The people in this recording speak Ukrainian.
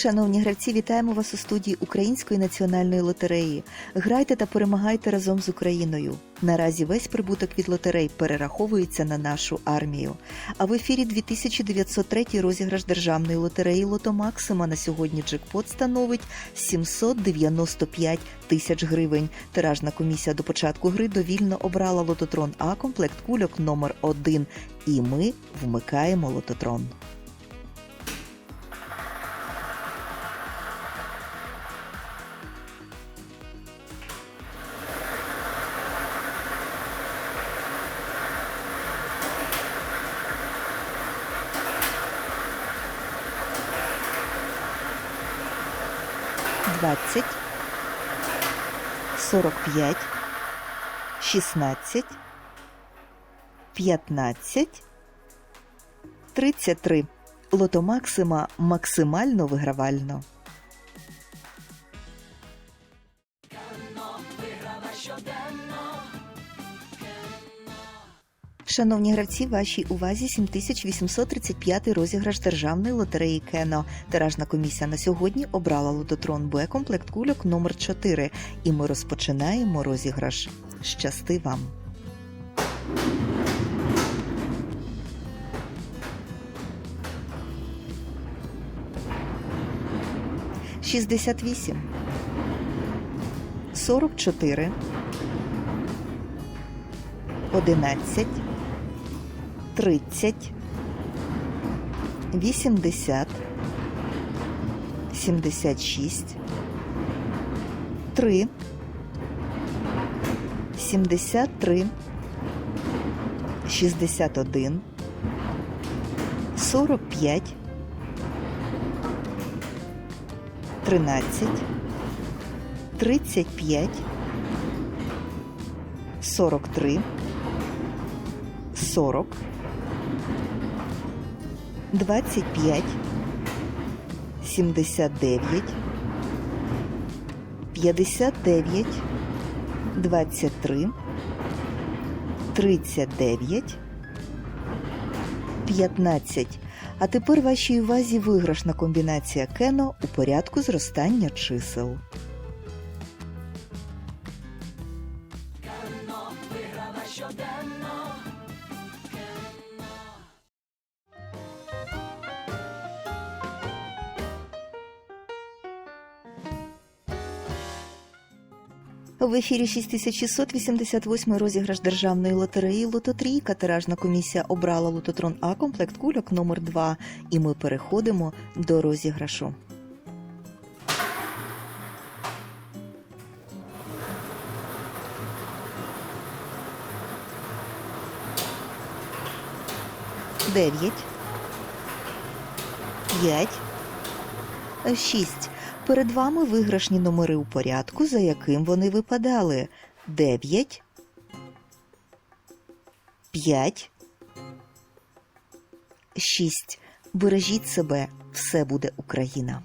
Шановні гравці, вітаємо вас у студії Української національної лотереї. Грайте та перемагайте разом з Україною. Наразі весь прибуток від лотерей перераховується на нашу армію. А в ефірі 2903 розіграш державної лотереї Лото Максима на сьогодні джекпот становить 795 тисяч гривень. Тиражна комісія до початку гри довільно обрала лототрон А комплект кульок номер 1 І ми вмикаємо лототрон. Двадцять, сорок п'ять, шістнадцять, п'ятнадцять, тридцять три. Лото Максима максимально вигравально. Шановні гравці, вашій увазі 7835 розіграш державної лотереї Кено. Тиражна комісія на сьогодні обрала лототрон Б комплект кульок номер 4 І ми розпочинаємо розіграш. Щасти вам! Шістдесят вісім. Сорок чотири. Одинадцять. Тридцять. Вісімдесят. Сімдесят шість. Три. Сімдесят три. Шістдесят один. Сорок п'ять. Тринадцять. Тридцять п'ять. Сорок три. Сорок. Двадцять п'ять. Сімдесят дев'ять. П'ятдесят дев'ять. Двадцять три. Тридцять дев'ять. П'ятнадцять. А тепер вашій увазі виграшна комбінація кено у порядку зростання чисел. В ефірі 6688 розіграш державної лотереї Лототрійка. Тиражна комісія обрала лототрон А комплект кульок номер 2 І ми переходимо до розіграшу. Дев'ять. П'ять. Шість. Перед вами виграшні номери у порядку, за яким вони випадали. 9, 5, 6. Бережіть себе, все буде Україна.